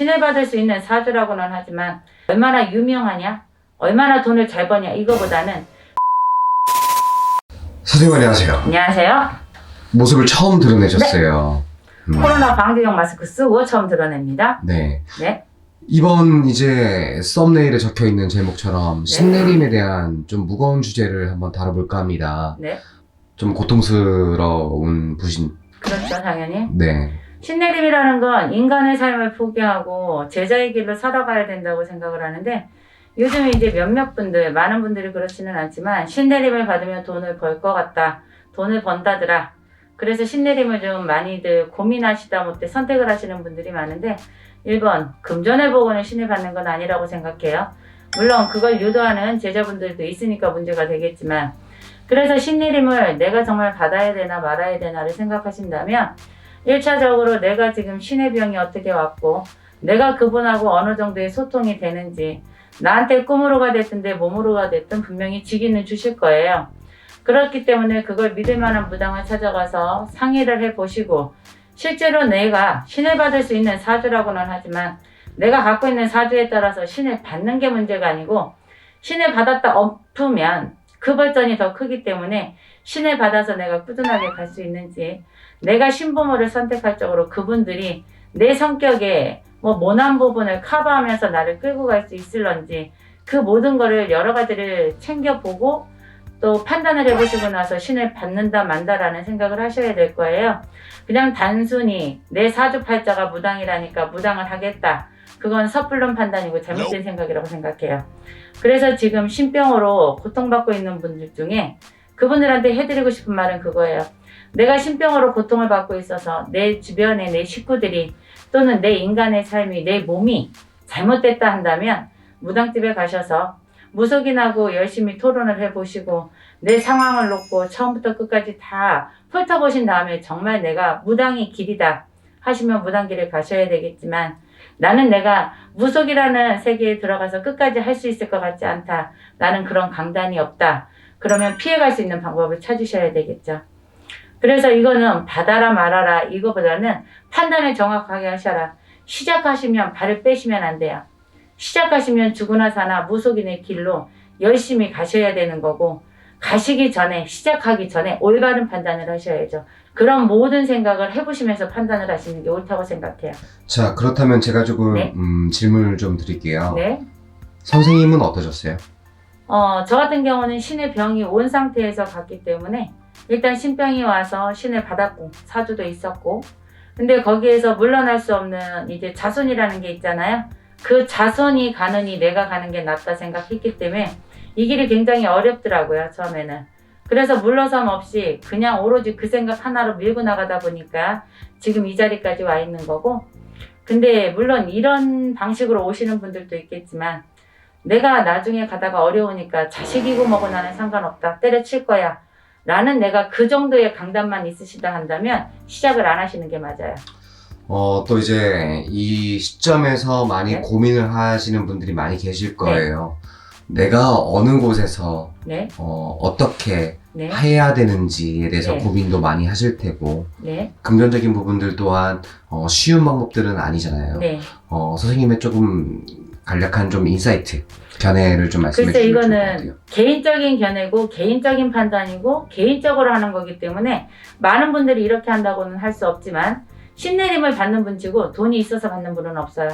신뢰받을 수 있는 사주라고는 하지만 얼마나 유명하냐, 얼마나 돈을 잘 버냐 이거보다는 선생님 안녕하세요. 안녕하세요. 모습을 처음 드러내셨어요. 음, 코로나 방지용 마스크 쓰고 처음 드러냅니다. 네. 네. 이번 이제 썸네일에 적혀 있는 제목처럼 신내림에 대한 좀 무거운 주제를 한번 다뤄볼까 합니다. 네. 좀 고통스러운 부신. 그렇죠, 당연히. 네. 신내림이라는 건 인간의 삶을 포기하고 제자의 길로 살아가야 된다고 생각을 하는데 요즘에 이제 몇몇 분들, 많은 분들이 그렇지는 않지만 신내림을 받으면 돈을 벌 것 같다. 돈을 번다더라. 그래서 신내림을 좀 많이들 고민하시다 못해 선택을 하시는 분들이 많은데 1번 금전을 보고는 신을 받는 건 아니라고 생각해요. 물론 그걸 유도하는 제자분들도 있으니까 문제가 되겠지만 그래서 신내림을 내가 정말 받아야 되나 말아야 되나를 생각하신다면 1차적으로 내가 지금 신의 병이 어떻게 왔고 내가 그분하고 어느 정도의 소통이 되는지 나한테 꿈으로가 됐든 내 몸으로가 됐든 분명히 지기는 주실 거예요. 그렇기 때문에 그걸 믿을 만한 무당을 찾아가서 상의를 해보시고 실제로 내가 신을 받을 수 있는 사주라고는 하지만 내가 갖고 있는 사주에 따라서 신을 받는 게 문제가 아니고 신을 받았다 엎으면 그 벌전이 더 크기 때문에 신을 받아서 내가 꾸준하게 갈 수 있는지 내가 신부모를 선택할 적으로 그분들이 내 성격에 뭐 모난 부분을 커버하면서 나를 끌고 갈 수 있을런지 그 모든 거를 여러 가지를 챙겨보고 또 판단을 해보시고 나서 신을 받는다 만다라는 생각을 하셔야 될 거예요. 그냥 단순히 내 사주팔자가 무당이라니까 무당을 하겠다. 그건 섣불른 판단이고 잘못된 생각이라고 생각해요. 그래서 지금 신병으로 고통받고 있는 분들 중에 그분들한테 해드리고 싶은 말은 그거예요. 내가 신병으로 고통을 받고 있어서 내 주변에 내 식구들이 또는 내 인간의 삶이 내 몸이 잘못됐다 한다면 무당집에 가셔서 무속인하고 열심히 토론을 해보시고 내 상황을 놓고 처음부터 끝까지 다 훑어보신 다음에 정말 내가 무당이 길이다 하시면 무당길을 가셔야 되겠지만 나는 내가 무속이라는 세계에 들어가서 끝까지 할 수 있을 것 같지 않다. 나는 그런 강단이 없다. 그러면 피해갈 수 있는 방법을 찾으셔야 되겠죠. 그래서 이거는 받아라 말아라 이거보다는 판단을 정확하게 하셔라. 시작하시면 발을 빼시면 안 돼요. 시작하시면 죽으나 사나 무속인의 길로 열심히 가셔야 되는 거고 가시기 전에 시작하기 전에 올바른 판단을 하셔야죠. 그런 모든 생각을 해보시면서 판단을 하시는 게 옳다고 생각해요. 자, 그렇다면 제가 조금 네. 음, 질문을 좀 드릴게요. 네. 선생님은 어떠셨어요? 어, 저 같은 경우는 신의 병이 온 상태에서 갔기 때문에 일단 신병이 와서 신을 받았고 사주도 있었고 근데 거기에서 물러날 수 없는 이제 자손이라는 게 있잖아요. 그 자손이 가느니 내가 가는 게 낫다 생각했기 때문에 이 길이 굉장히 어렵더라고요, 처음에는. 그래서 물러섬 없이 그냥 오로지 그 생각 하나로 밀고 나가다 보니까 지금 이 자리까지 와 있는 거고 근데 물론 이런 방식으로 오시는 분들도 있겠지만 내가 나중에 가다가 어려우니까 자식이고 뭐고 나는 상관없다. 때려칠 거야. 라는 내가 그 정도의 강단만 있으시다 한다면 시작을 안 하시는 게 맞아요. 어, 또 이제 이 시점에서 많이 네. 고민을 하시는 분들이 많이 계실 거예요. 내가 어느 곳에서 네, 어, 어떻게 네, 해야 되는지에 대해서 네. 고민도 많이 하실 테고 네, 금전적인 부분들 또한 어, 쉬운 방법들은 아니잖아요. 네. 어, 선생님의 조금 간략한 좀 인사이트, 견해를 좀 말씀해 글쎄 주시면 좋을 것 이거는 같아요. 개인적인 견해고 개인적인 판단이고 개인적으로 하는 거기 때문에 많은 분들이 이렇게 한다고는 할 수 없지만 신내림을 받는 분치고 돈이 있어서 받는 분은 없어요.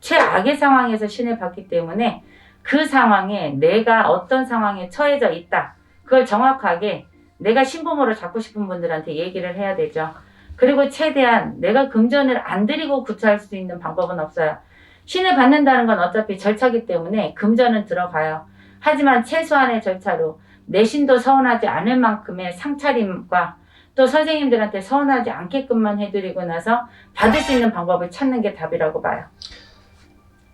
최악의 상황에서 신을 받기 때문에 그 상황에 내가 어떤 상황에 처해져 있다. 그걸 정확하게 내가 신부모를 잡고 싶은 분들한테 얘기를 해야 되죠. 그리고 최대한 내가 금전을 안 들이고 구차할 수 있는 방법은 없어요. 신을 받는다는 건 어차피 절차기 때문에 금전은 들어가요. 하지만 최소한의 절차로 내 신도 서운하지 않을 만큼의 상차림과 또 선생님들한테 서운하지 않게끔만 해드리고 나서 받을 수 있는 방법을 찾는 게 답이라고 봐요.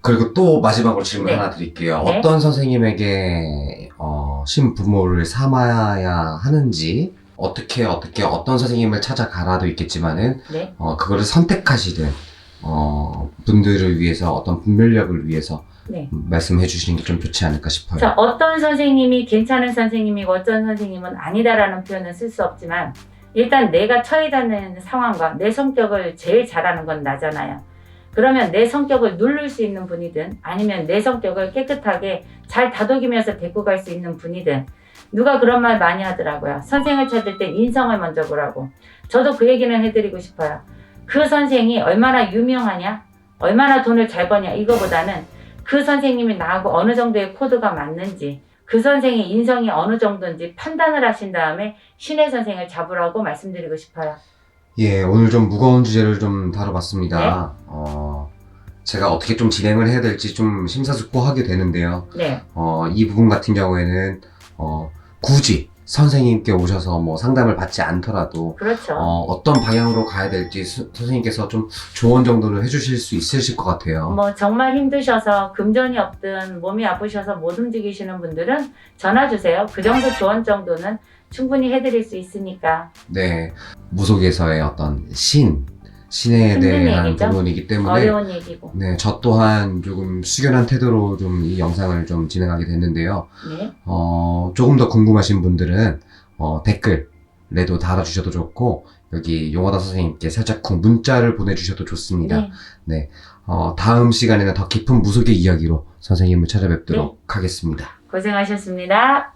그리고 또 마지막으로 질문 네. 하나 드릴게요. 네. 어떤 선생님에게 어, 신부모를 삼아야 하는지 어떻게 어떻게 어떤 선생님을 찾아가라도 있겠지만은 네. 어, 그거를 선택하시는 어, 분들을 위해서 어떤 분별력을 위해서 네. 음, 말씀해 주시는 게 좀 좋지 않을까 싶어요. 자, 어떤 선생님이 괜찮은 선생님이고 어떤 선생님은 아니다라는 표현은 쓸 수 없지만 일단 내가 처해 있는 상황과 내 성격을 제일 잘하는 건 나잖아요. 그러면 내 성격을 누를 수 있는 분이든 아니면 내 성격을 깨끗하게 잘 다독이면서 데리고 갈 수 있는 분이든 누가 그런 말 많이 하더라고요. 선생을 찾을 때 인성을 먼저 보라고. 저도 그 얘기는 해드리고 싶어요. 그 선생이 얼마나 유명하냐, 얼마나 돈을 잘 버냐 이거보다는 그 선생님이 나하고 어느 정도의 코드가 맞는지 그 선생의 인성이 어느 정도인지 판단을 하신 다음에 신의 선생을 잡으라고 말씀드리고 싶어요. 예, 오늘 좀 무거운 주제를 좀 다뤄봤습니다. 네. 어, 제가 어떻게 좀 진행을 해야 될지 좀 심사숙고하게 되는데요. 네, 어, 이 부분 같은 경우에는, 어, 굳이 선생님께 오셔서 뭐 상담을 받지 않더라도, 그렇죠. 어, 어떤 방향으로 가야 될지 수- 선생님께서 좀 조언 정도는 해주실 수 있으실 것 같아요. 뭐 정말 힘드셔서 금전이 없든 몸이 아프셔서 못 움직이시는 분들은 전화 주세요. 그 정도 조언 정도는 충분히 해드릴 수 있으니까 네. 무속에서의 어떤 신, 신에 힘든 대한 얘기죠. 부분이기 때문에, 어려운 얘기고. 네, 저 또한 조금 숙연한 태도로 좀 이 영상을 좀 진행하게 됐는데요. 네, 어, 조금 더 궁금하신 분들은 어, 댓글에도 달아주셔도 좋고 여기 용화다 선생님께 살짝 쿵 문자를 보내주셔도 좋습니다. 네. 어, 다음 시간에는 더 깊은 무속의 이야기로 선생님을 찾아뵙도록 하겠습니다. 고생하셨습니다.